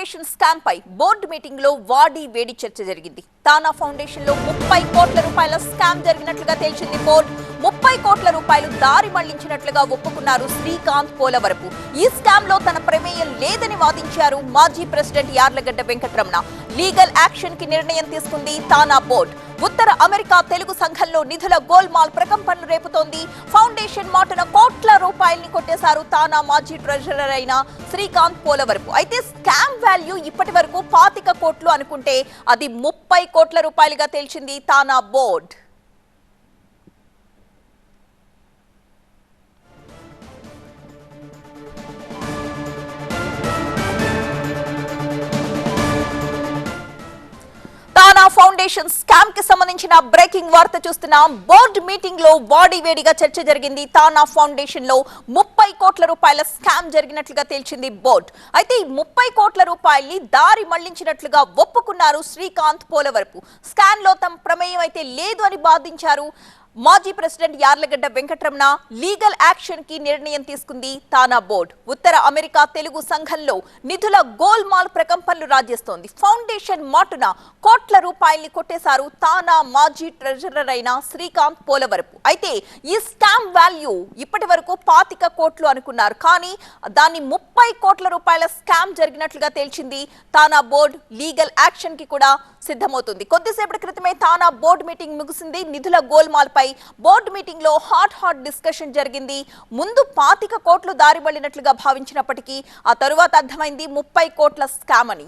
Foundation scam పై board మీటింగ్లో వాడి వేడి చర్చ జరిగింది. తానా ఫౌండేషన్లో ముప్పై కోట్ల రూపాయల స్కామ్ జరిగినట్లుగా తేల్చింది బోర్డు. ముప్పై కోట్ల రూపాయలు దారి మళ్ళించినట్లుగా ఒప్పుకున్నారు శ్రీకాంత్ పోలవరపు. ఈ స్కామ్లో తన ప్రమేయం లేదని వాదించారు మాజీ ప్రెసిడెంట్ యార్లగడ్డ వెంకటరమణ. లీగల్ యాక్షన్కి నిర్ణయం తీసుకుంది తానా బోర్డు. ఉత్తర అమెరికా తెలుగు సంఘంలో నిధుల గోల్మాల్ ప్రకంపనలు రేపుతోంది. ఫౌండేషన్ మాటున కోట్ల రూపాయల్ని కొట్టేశారు తానా మాజీ ట్రెజరర్ అయిన శ్రీకాంత్ పోలవరపు. అయితే స్కామ్ వాల్యూ ఇప్పటి వరకు పాతిక కోట్లు అనుకుంటే అది ముప్పై కోట్ల రూపాయలుగా తేల్చింది తానా బోర్డ్. ఫౌండేషన్ స్కామ్కి సంబంధించిన బ్రేకింగ్ వార్త చూస్తున్నాం బోర్డు మీటింగ్లో బాడీ వేడిగా చర్చ జరిగింది. తానా ఫౌండేషన్లో ముప్పై కోట్ల రూపాయల స్కామ్ జరిగినట్లుగా తేల్చింది బోర్డు అయితే ఈ ముప్పై కోట్ల రూపాయల్ని దారి మళ్ళించినట్లుగా ఒప్పుకున్నారు శ్రీకాంత్ పోలవరపు. స్కామ్లో తమ ప్రమేయం అయితే లేదు అని బాధించారు. మాజీ ప్రెసిడెంట్ యార్లగడ్డ వెంకటరమణ లీగల్ యాక్షన్కి నిర్ణయం తీసుకుంది తానా బోర్డు. ఉత్తర అమెరికా తెలుగు సంఘంలో నిధుల గోల్మాల్ ప్రకంపనలు రాజేస్తోంది. ఫౌండేషన్ మాటున కోట్ల రూపాయల్ని కొట్టేశారు తానా మాజీ ట్రెజరర్ అయిన శ్రీకాంత్ పోలవరపు. అయితే ఈ స్కామ్ వాల్యూ ఇప్పటి వరకు పాతిక కోట్లు అనుకున్నారు. కానీ దాన్ని ముప్పై కోట్ల రూపాయల స్కామ్ జరిగినట్లుగా తేల్చింది తానా బోర్డు. లీగల్ యాక్షన్కి కూడా సిద్ధమవుతుంది. కొద్దిసేపటి క్రితమే తానా బోర్డు మీటింగ్ ముగిసింది. నిధుల గోల్మాల్ పై బోర్డు మీటింగ్లో హాట్ హాట్ డిస్కషన్ జరిగింది. ముందు పాతిక కోట్లు దారి భావించినప్పటికీ ఆ తరువాత అర్థమైంది ముప్పై కోట్ల స్కామ్ అని.